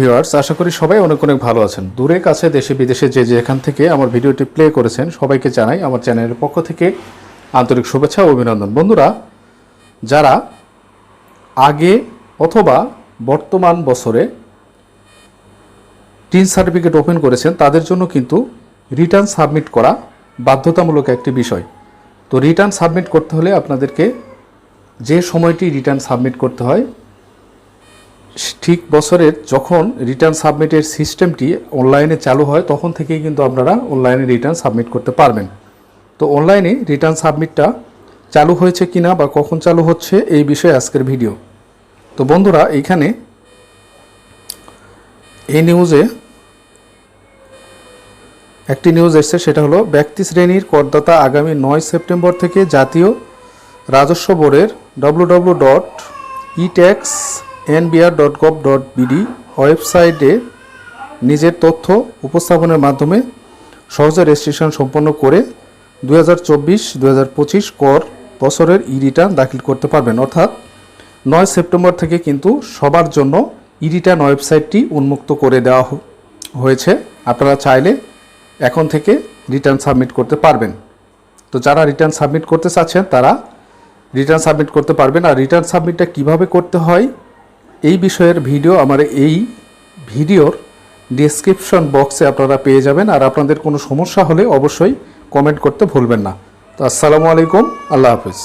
Viewers আশা করি সবাই অনেক অনেক ভালো আছেন। দূরে, কাছে, দেশে, বিদেশে যে যেখান থেকে আমার ভিডিওটি প্লে করেছেন, সবাইকে জানাই আমার চ্যানেলের পক্ষ থেকে আন্তরিক শুভেচ্ছা ও অভিনন্দন। বন্ধুরা, যারা আগে অথবা বর্তমান বছরে টিন সার্টিফিকেট ওপেন করেছেন, তাদের জন্য কিন্তু রিটার্ন সাবমিট করা বাধ্যতামূলক একটি বিষয়। তো রিটার্ন সাবমিট করতে হলে আপনাদেরকে যে সময়টি রিটার্ন সাবমিট করতে হয় ঠিক বছরের যখন রিটার্ন সাবমিটের সিস্টেমটি অনলাইনে চালু হয়, তখন থেকেই কিন্তু আপনারা অনলাইনে রিটার্ন সাবমিট করতে পারবেন। তো অনলাইনে রিটার্ন সাবমিটটা চালু হয়েছে কিনা বা কখন চালু হচ্ছে, এই বিষয়ে আজকের ভিডিও তো বন্ধুরা, এইখানে এই নিউজে একটি নিউজ এসছে, সেটা হলো, ব্যক্তি শ্রেণির করদাতা আগামী নয় সেপ্টেম্বর থেকে জাতীয় রাজস্ব বোর্ডের W W dot etax NBR dot gov dot BD ওয়েবসাইটে নিজের তথ্য উপস্থাপনের মাধ্যমে সহজে রেজিস্ট্রেশন সম্পন্ন করে দু হাজার চব্বিশ কর বছরের ই রিটার্ন দাখিল করতে পারবেন। অর্থাৎ নয় সেপ্টেম্বর থেকে কিন্তু সবার জন্য ই রিটার্ন ওয়েবসাইটটি উন্মুক্ত করে দেওয়া হয়েছে। আপনারা চাইলে এখন থেকে রিটার্ন সাবমিট করতে পারবেন। তো যারা রিটার্ন সাবমিট করতে চাচ্ছেন, তারা রিটার্ন সাবমিট করতে পারবেন। আর রিটার্ন সাবমিটটা কীভাবে করতে হয় এই বিষয়ের ভিডিও আমার এই ভিডিওর ডিসক্রিপশন বক্সে আপনারা পেয়ে যাবেন। আর আপনাদের কোনো সমস্যা হলে অবশ্যই কমেন্ট করতে ভুলবেন না। তো আসসালামু আলাইকুম, আল্লাহ হাফিজ।